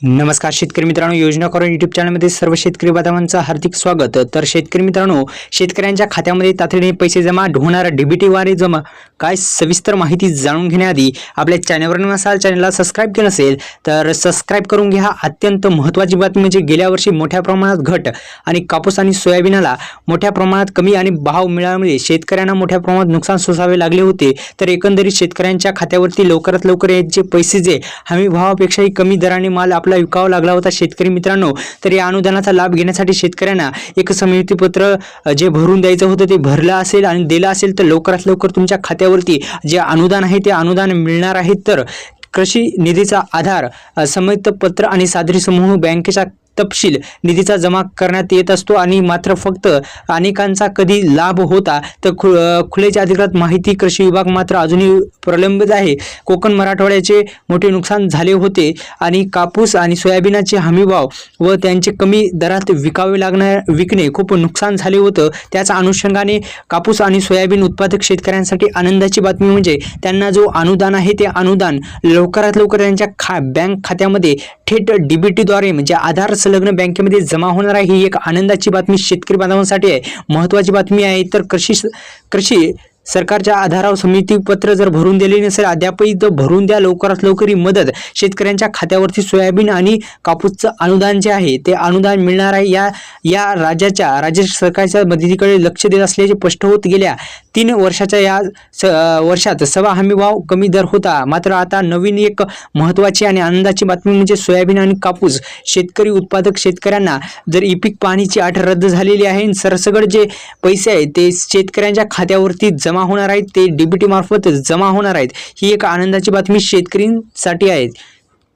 नमस्कार शेतकरी मित्रांनो योजना करून युट्यूब चॅनलमध्ये सर्व शेतकरी बांधवांचं हार्दिक स्वागत. तर शेतकरी मित्रांनो शेतकऱ्यांच्या खात्यामध्ये तातडीने पैसे जमा होणार डीबीटी वारे जमा काय सविस्तर माहिती जाणून घेण्याआधी आपल्या चॅनलवर नसाल चॅनलला सबस्क्राईब केलं नसेल तर सबस्क्राईब करून घ्या. अत्यंत महत्त्वाची बातमी म्हणजे गेल्या वर्षी मोठ्या प्रमाणात घट आणि कापूस आणि सोयाबीनला मोठ्या प्रमाणात कमी आणि भाव मिळाल्यामुळे शेतकऱ्यांना मोठ्या प्रमाणात नुकसान सोसावे लागले होते. तर एकंदरीत शेतकऱ्यांच्या खात्यावरती लवकरात लवकर यांचे पैसे जे हमी भावापेक्षाही कमी दराने माल आपला विकावा लागला होता शेतकरी मित्रांनो तर या अनुदानाचा लाभ घेण्यासाठी शेतकऱ्यांना एक समितीपत्र जे भरून द्यायचं होतं ते भरलं असेल आणि दिलं असेल तर लवकरात लवकर तुमच्या खात्यावरती जे अनुदान आहे ते अनुदान मिळणार आहे. तर कृषी निधीचा आधार अ, संयुक्त पत्र आणि सादरी समूह बँकेच्या तपशील निधीचा जमा करण्यात येत असतो आणि मात्र फक्त अनेकांचा कधी लाभ होता. तर खु खुलेच्या अधिकृत माहिती कृषी विभाग मात्र अजूनही प्रलंबित आहे. कोकण मराठवाड्याचे मोठे नुकसान झाले होते आणि कापूस आणि सोयाबीनाचे हमीभाव व त्यांचे कमी दरात विकावे लागणार विकणे खूप नुकसान झाले होतं. त्याच अनुषंगाने कापूस आणि सोयाबीन उत्पादक शेतकऱ्यांसाठी आनंदाची बातमी म्हणजे त्यांना जो अनुदान आहे ते अनुदान लवकरात लवकर त्यांच्या खा बँक खात्यामध्ये थेट डीबीटीद्वारे म्हणजे आधार संलग्न बँकेमध्ये जमा होणार आहे ही एक आनंदाची बातमी शेतकरी बांधवांसाठी आहे. महत्त्वाची बातमी आहे तर कृषी कृषी सरकारच्या आधारावर समिती पत्र जर भरून दिले नसेल अद्यापही तर भरून द्या लवकरात लवकर ही मदत. शेतकऱ्यांच्या खात्यावरती सोयाबीन आणि कापूसचं अनुदान जे आहे ते अनुदान मिळणार आहे. या या राज्याच्या राज्य सरकारच्या मदतीकडे लक्ष देत असल्याचे स्पष्ट होत गेल्या तीन वर्षाच्या या स वर्षात सवा हमी भाव कमी दर होता. मात्र आता नवीन एक महत्त्वाची आणि आनंदाची बातमी म्हणजे सोयाबीन आणि कापूस. शेतकरी उत्पादक शेतकऱ्यांना जर ई पीक पाहणीची अट रद्द झालेली आहे सरसगड जे पैसे आहेत ते शेतकऱ्यांच्या खात्यावरती जमा होणार आहेत ते डीबीटी मार्फत जमा होणार आहेत. ही एक आनंदाची बातमी शेतकऱ्यांसाठी आहे.